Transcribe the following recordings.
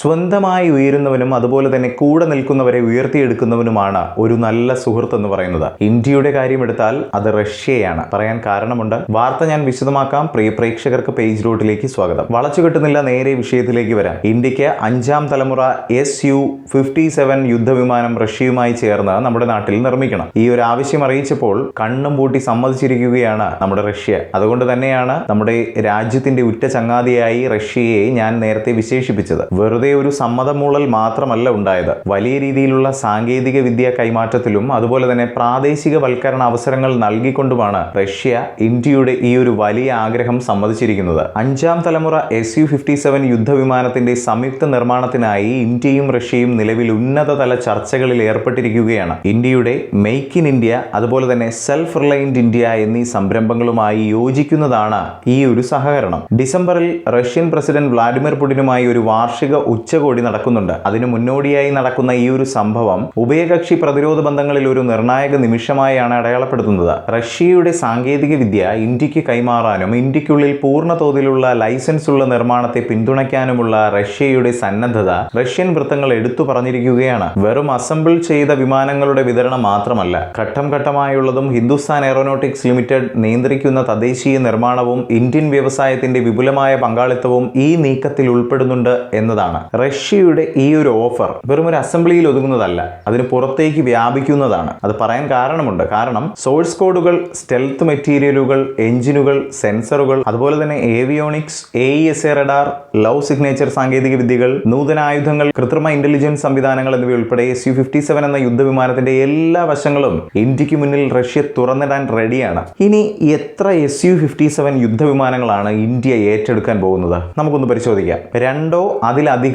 സ്വന്തമായി ഉയരുന്നവനും അതുപോലെ തന്നെ കൂടെ നിൽക്കുന്നവരെ ഉയർത്തിയെടുക്കുന്നവനുമാണ് ഒരു നല്ല സുഹൃത്ത് എന്ന് പറയുന്നത്. ഇന്ത്യയുടെ കാര്യം എടുത്താൽ അത് റഷ്യയാണ്. പറയാൻ കാരണമുണ്ട്. വാർത്ത ഞാൻ വിശദമാക്കാം. പ്രിയ പ്രേക്ഷകർക്ക് പേജ് റോട്ടിലേക്ക് സ്വാഗതം. വളച്ചു കിട്ടുന്നില്ല നേരെ വിഷയത്തിലേക്ക് വരാം. ഇന്ത്യയ്ക്ക് അഞ്ചാം തലമുറ എസ് യു ഫിഫ്റ്റി സെവൻ യുദ്ധവിമാനം റഷ്യയുമായി ചേർന്ന് നമ്മുടെ നാട്ടിൽ നിർമ്മിക്കണം. ഈ ഒരു ആവശ്യം അറിയിച്ചപ്പോൾ കണ്ണും പൂട്ടി സമ്മതിച്ചിരിക്കുകയാണ് നമ്മുടെ റഷ്യ. അതുകൊണ്ട് തന്നെയാണ് നമ്മുടെ രാജ്യത്തിന്റെ ഉറ്റ ചങ്ങാതിയായി റഷ്യയെ ഞാൻ നേരത്തെ വിശേഷിപ്പിച്ചത്. വെറുതെ ഒരു സമ്മതമൂളൽ മാത്രമല്ല ഉണ്ടായത്. വലിയ രീതിയിലുള്ള സാങ്കേതിക വിദ്യ കൈമാറ്റത്തിലും അതുപോലെ തന്നെ പ്രാദേശികവൽക്കരണ അവസരങ്ങൾ നൽകിക്കൊണ്ടുമാണ് റഷ്യ ഇന്ത്യയുടെ ഈ ഒരു വലിയ ആഗ്രഹം സമ്മതിച്ചിരിക്കുന്നത്. അഞ്ചാം തലമുറ എസ് യു ഫിഫ്റ്റി സെവൻ യുദ്ധവിമാനത്തിന്റെ സംയുക്ത നിർമ്മാണത്തിനായി ഇന്ത്യയും റഷ്യയും നിലവിൽ ഉന്നതതല ചർച്ചകളിൽ ഏർപ്പെട്ടിരിക്കുകയാണ്. ഇന്ത്യയുടെ മെയ്ക്ക് ഇൻ ഇന്ത്യ അതുപോലെ തന്നെ സെൽഫ് റിലയന്റ് ഇന്ത്യ എന്നീ സംരംഭങ്ങളുമായി യോജിക്കുന്നതാണ് ഈ ഒരു സഹകരണം. ഡിസംബറിൽ റഷ്യൻ പ്രസിഡന്റ് വ്ളാഡിമിർ പുടിനുമായി ഒരു വാർഷിക ഉച്ചകോടി നടക്കുന്നുണ്ട്. അതിനു മുന്നോടിയായി നടക്കുന്ന ഈ ഒരു സംഭവം ഉഭയകക്ഷി പ്രതിരോധ ബന്ധങ്ങളിൽ ഒരു നിർണായക നിമിഷമായാണ് അടയാളപ്പെടുത്തുന്നത്. റഷ്യയുടെ സാങ്കേതിക വിദ്യ ഇന്ത്യയ്ക്ക് കൈമാറാനും ഇന്ത്യക്കുള്ളിൽ പൂർണ തോതിലുള്ള ലൈസൻസ് ഉള്ള നിർമ്മാണത്തെ പിന്തുണയ്ക്കാനുമുള്ള റഷ്യയുടെ സന്നദ്ധത റഷ്യൻ വൃത്തങ്ങൾ എടുത്തു പറഞ്ഞിരിക്കുകയാണ്. വെറും അസംബിൾ ചെയ്ത വിമാനങ്ങളുടെ വിതരണം മാത്രമല്ല ഘട്ടം ഘട്ടമായുള്ളതും ഹിന്ദുസ്ഥാൻ എയറോനോട്ടിക്സ് ലിമിറ്റഡ് നിയന്ത്രിക്കുന്ന തദ്ദേശീയ നിർമ്മാണവും ഇന്ത്യൻ വ്യവസായത്തിന്റെ വിപുലമായ പങ്കാളിത്തവും ഈ നീക്കത്തിൽ ഉൾപ്പെടുന്നുണ്ട് എന്നതാണ്. റഷ്യയുടെ ഈ ഒരു ഓഫർ വെറും ഒരു അസംബ്ലിയിൽ ഒതുങ്ങുന്നതല്ല. അതിന് പുറത്തേക്ക് വ്യാപിക്കുന്നതാണ്. അത് പറയാൻ കാരണമുണ്ട്. കാരണം സോഴ്സ് കോഡുകൾ സ്റ്റെൽത്ത് മെറ്റീരിയലുകൾ എഞ്ചിനുകൾ സെൻസറുകൾ അതുപോലെ തന്നെ avionics A E S A radar low signature സാങ്കേതിക വിദ്യകൾ നൂതന ആയുധങ്ങൾ കൃത്രിമ ഇന്റലിജൻസ് സംവിധാനങ്ങൾ എന്നിവ ഉൾപ്പെടെ എസ് യു ഫിഫ്റ്റി സെവൻ എന്ന യുദ്ധവിമാനത്തിന്റെ എല്ലാ വശങ്ങളും ഇന്ത്യയ്ക്ക് മുന്നിൽ റഷ്യ തുറന്നിടാൻ റെഡിയാണ്. ഇനി എത്ര എസ് യു ഫിഫ്റ്റി സെവൻ യുദ്ധവിമാനങ്ങളാണ് ഇന്ത്യ ഏറ്റെടുക്കാൻ പോകുന്നത്? നമുക്കൊന്ന് പരിശോധിക്കാം. രണ്ടോ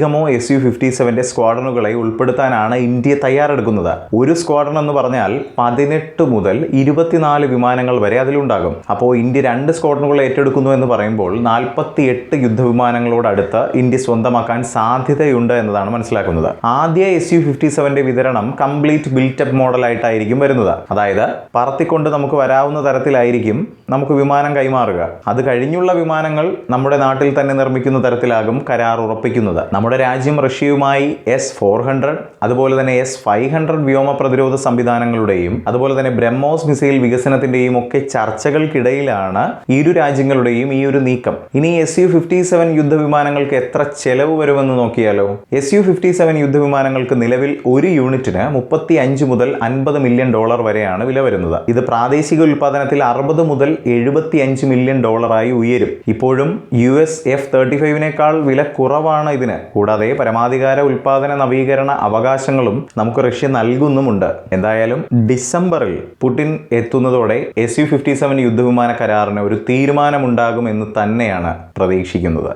അതിലധികമോ എസ് യു ഫിഫ്റ്റി സെവന്റെ സ്ക്വാഡനുകളെ ഉൾപ്പെടുത്താനാണ് ഇന്ത്യ തയ്യാറെടുക്കുന്നത്. ഒരു സ്ക്വാഡൺ എന്ന് പറഞ്ഞാൽ പതിനെട്ട് മുതൽ ഇരുപത്തിനാല് വിമാനങ്ങൾ വരെ അതിലുണ്ടാകും. അപ്പോൾ ഇന്ത്യ രണ്ട് സ്ക്വാഡനുകൾ ഏറ്റെടുക്കുന്നു എന്ന് പറയുമ്പോൾ നാൽപ്പത്തി എട്ട് യുദ്ധവിമാനങ്ങളോടടുത്ത് ഇന്ത്യ സ്വന്തമാക്കാൻ സാധ്യതയുണ്ട് എന്നതാണ് മനസ്സിലാക്കുന്നത്. ആദ്യ എസ് യു ഫിഫ്റ്റി സെവന്റെ വിതരണം കംപ്ലീറ്റ് ബിൽറ്റപ്പ് മോഡലായിട്ടായിരിക്കും വരുന്നത്. അതായത് പറത്തിക്കൊണ്ട് നമുക്ക് വരാവുന്ന തരത്തിലായിരിക്കും നമുക്ക് വിമാനം കൈമാറുക. അത് കഴിഞ്ഞുള്ള വിമാനങ്ങൾ നമ്മുടെ നാട്ടിൽ തന്നെ നിർമ്മിക്കുന്ന തരത്തിലാകും കരാർ ഉറപ്പിക്കുന്നത്. രാജ്യം റഷ്യയുമായി എസ് ഫോർ ഹൺഡ്രഡ് അതുപോലെ തന്നെ എസ് ഫൈവ് ഹൺഡ്രഡ് വ്യോമ പ്രതിരോധ സംവിധാനങ്ങളുടെയും അതുപോലെ തന്നെ ബ്രഹ്മോസ് മിസൈൽ വികസനത്തിന്റെയും ഒക്കെ ചർച്ചകൾക്കിടയിലാണ് ഇരു രാജ്യങ്ങളുടെയും ഈ ഒരു നീക്കം. ഇനി എസ് യു ഫിഫ്റ്റി സെവൻ യുദ്ധവിമാനങ്ങൾക്ക് എത്ര ചെലവ് വരുമെന്ന് നോക്കിയാലോ? എസ് യു ഫിഫ്റ്റി സെവൻ യുദ്ധവിമാനങ്ങൾക്ക് നിലവിൽ ഒരു യൂണിറ്റിന് മുപ്പത്തി അഞ്ച് മുതൽ അൻപത് മില്യൺ ഡോളർ വരെയാണ് വില വരുന്നത്. ഇത് പ്രാദേശിക ഉൽപ്പാദനത്തിൽ അറുപത് മുതൽ എഴുപത്തി അഞ്ച് മില്യൺ ഡോളറായി ഉയരും. ഇപ്പോഴും യു എസ് എഫ് തേർട്ടി ഫൈവിനേക്കാൾ വില കുറവാണ് ഇതിന്. കൂടാതെ പരമാധികാര ഉൽപാദന നവീകരണ അവകാശങ്ങളും നമുക്ക് റഷ്യ നൽകുന്നുമുണ്ട്. എന്തായാലും ഡിസംബറിൽ പുടിൻ എത്തുന്നതോടെ എസ് യു ഫിഫ്റ്റി സെവൻ യുദ്ധവിമാന കരാറിന് ഒരു തീരുമാനമുണ്ടാകുമെന്ന് തന്നെയാണ് പ്രതീക്ഷിക്കുന്നത്.